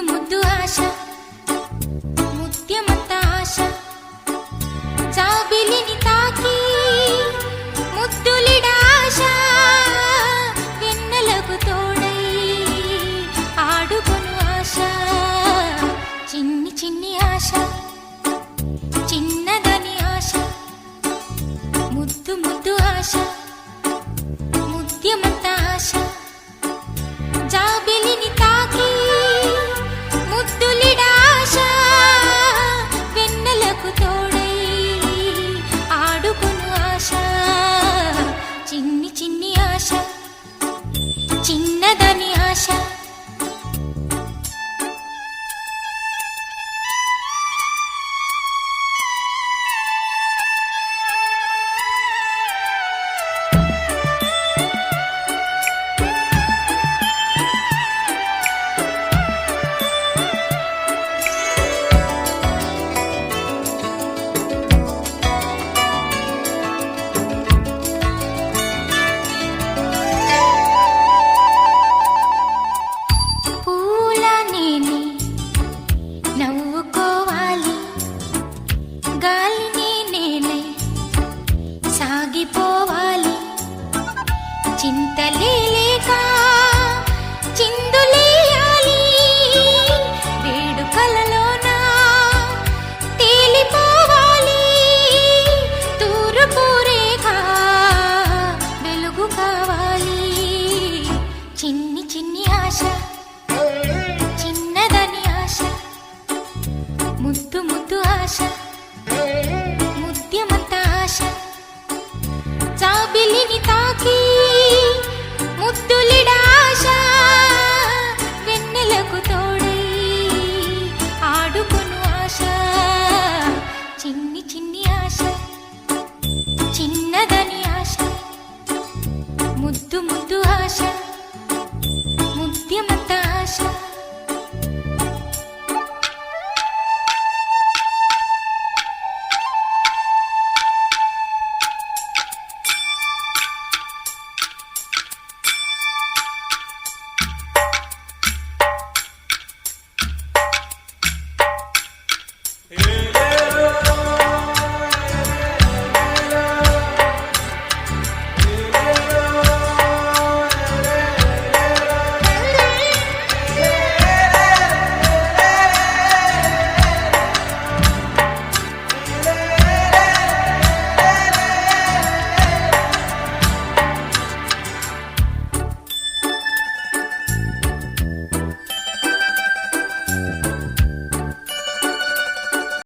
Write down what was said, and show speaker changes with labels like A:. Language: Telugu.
A: ముద్దు ముద్దు ఆశ ముత్యమంత ఆశ. జాబిలిని తాకి ముద్దులిడాశ వెన్నెలకు తోడై ఆడుకును ఆశ. చిన్ని చిన్ని ఆశ చిన్నదని ఆశ ముద్దు ముద్దు ఆశ.